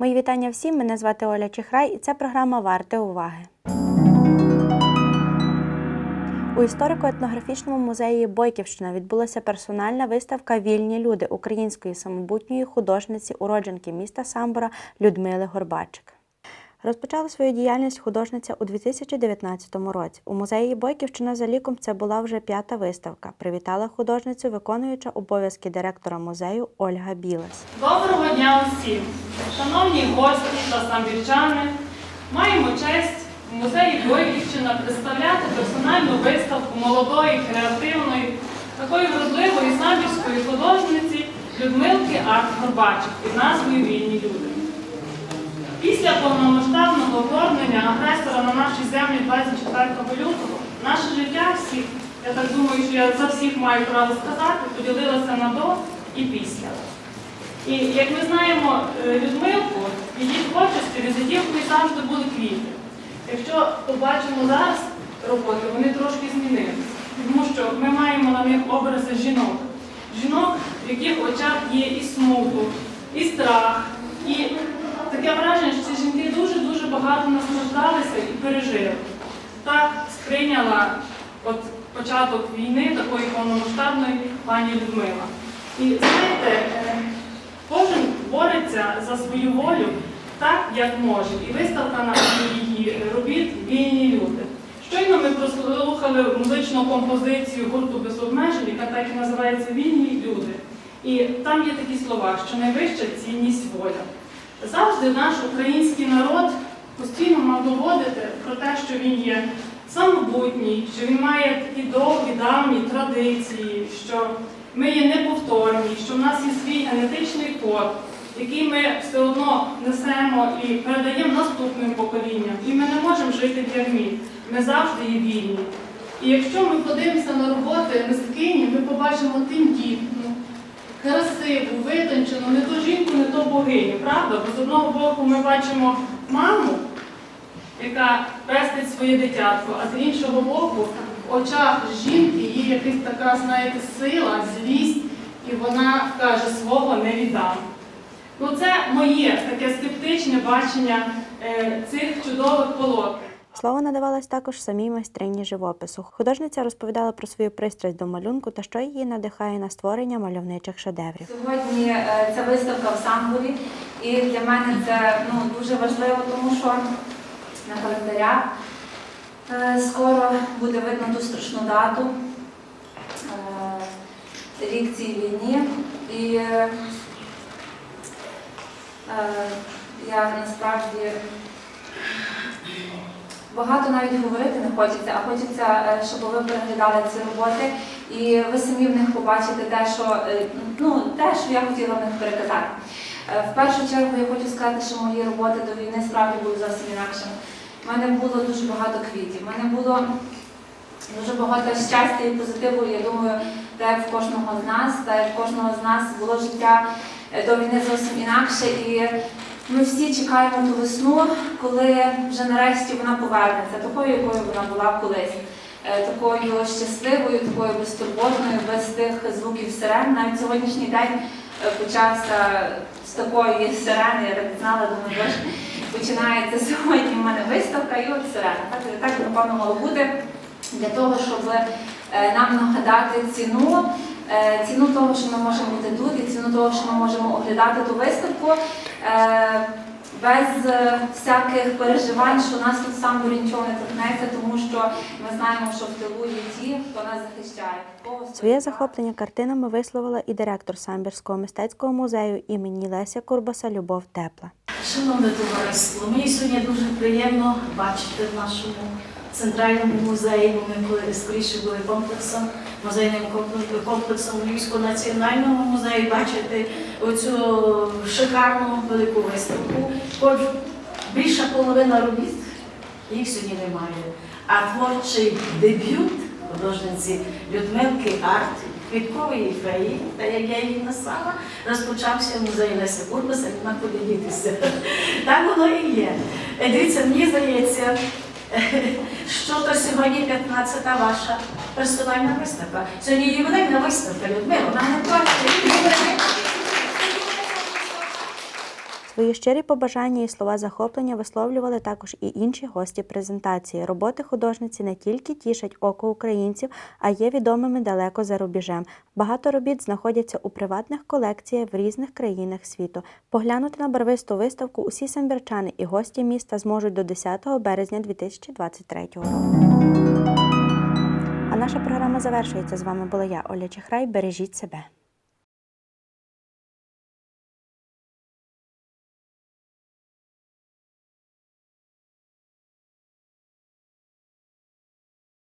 Мої вітання всім. Мене звати Оля Чихрай, і це програма Варте уваги. У історико-етнографічному музеї Бойківщина відбулася персональна виставка Вільні люди української самобутньої художниці, уродженки міста Самбора Людмили Горбачик. Розпочала свою діяльність художниця у 2019 році. У музеї Бойківщина за ліком це була вже п'ята виставка. Привітала художницю, виконуюча обов'язки директора музею Ольга Білес. Доброго дня усім! Шановні гості та самбірчани, маємо честь в музеї Бойківщина представляти персональну виставку молодої, креативної, такої вродливої самбірської художниці Людмилки Арт Горбачик під назвою Вільні люди. Після повномасштабного вторгнення агресора на наші землі 24 лютого наше життя всіх, я так думаю, що я за всіх маю право сказати, поділилося на до і після. І як ми знаємо е, Людмилку, її творчості візитівкою завжди були квіти. Якщо побачимо зараз роботи, вони трошки змінилися. Тому що ми маємо на них образи жінок. Жінок, в яких очах є і смуток, і страх, і таке враження, багато настраждалися і пережили. Так сприйняла от початок війни, такої повномасштабної пані Людмила. І знаєте, е, кожен бореться за свою волю так, як може. І виставка на її робіт Вільні люди. Щойно ми прослухали музичну композицію гурту без обмежень, яка так і називається Вільні люди. І там є такі слова, що найвища цінність воля. Завжди наш український народ постійно мав доводити про те, що він є самобутній, що він має такі довгі давні традиції, що ми є неповторні, що в нас є свій генетичний код, який ми все одно несемо і передаємо наступним поколінням. І ми не можемо жити в ярмі. Ми завжди є вільні. І якщо ми подивимося на роботи мисткині, ми побачимо тендітну, красиву, витончену, не то жінку, не то богиню, правда? Бо з одного боку ми бачимо маму, яка пестить своє дитятко, а з іншого боку, в очах жінки є якась така, знаєте, сила, злість, і вона каже, свого не віддам. Ну, це моє таке скептичне бачення е, цих чудових полотен. Слово надавалось також самій майстрині живопису. Художниця розповідала про свою пристрасть до малюнку та що її надихає на створення мальовничих шедеврів. Сьогодні е, ця виставка в Самбурі, і для мене це ну, дуже важливо, тому що на календарях е, скоро буде видно ту страшну дату, е, рік цій війні. І е, я насправді багато навіть говорити не хочеться, а хочеться, щоб ви переглядали ці роботи і ви самі в них побачите те, що ну, те, що я хотіла в них переказати. В першу чергу я хочу сказати, що мої роботи до війни справді були зовсім інакшими. У мене було дуже багато квітів, у мене було дуже багато щастя і позитиву. Я думаю, те в кожного з нас, те в кожного з нас було життя е, до війни зовсім інакше. І ми всі чекаємо ту весну, коли вже нарешті вона повернеться, такою, якою вона була колись. Е, Такою щасливою, такою безтурботною, без тих звуків сирен. Навіть сьогоднішній день е, почався з такої сирени, я так знала, думаю, починається сьогодні в мене виставка і от сирена. Так, так напевно мало бути для того, щоб е, нам нагадати ціну, е, ціну того, що ми можемо бути тут, і ціну того, що ми можемо оглядати ту виставку. е, Без всяких переживань, що нас тут сам нічого не торкнеться, тому що ми знаємо, що в тилу є ті, хто нас захищає. Своє захоплення картинами висловила і директор Самбірського мистецького музею імені Леся Курбаса Любов Тепла. Шановне товариство, мені сьогодні дуже приємно бачити в нашому центральному музеї, бо ми коли скоріше були комплексом, музейним комплексом- Львівського національного музею, бачити оцю шикарну велику виставку. Хоч більша половина робіт їх сьогодні немає. А творчий дебют художниці Людмилки Арт квіткової феї, та як я її назвала, розпочався музей Леся Бурбаса, нема куди дітися. Так воно і є. Е, Дивіться, мені здається, що то сьогодні 15-та ваша персональна виставка. Сьогодні ювілейна виставка, Людмила, вона не плаче. Свої щирі побажання і слова захоплення висловлювали також і інші гості презентації. Роботи художниці не тільки тішать око українців, а є відомими далеко за рубіжем. Багато робіт знаходяться у приватних колекціях в різних країнах світу. Поглянути на барвисту виставку усі самбірчани і гості міста зможуть до 10 березня 2023 року. А наша програма завершується. З вами була я, Оля Чехрай. Бережіть себе.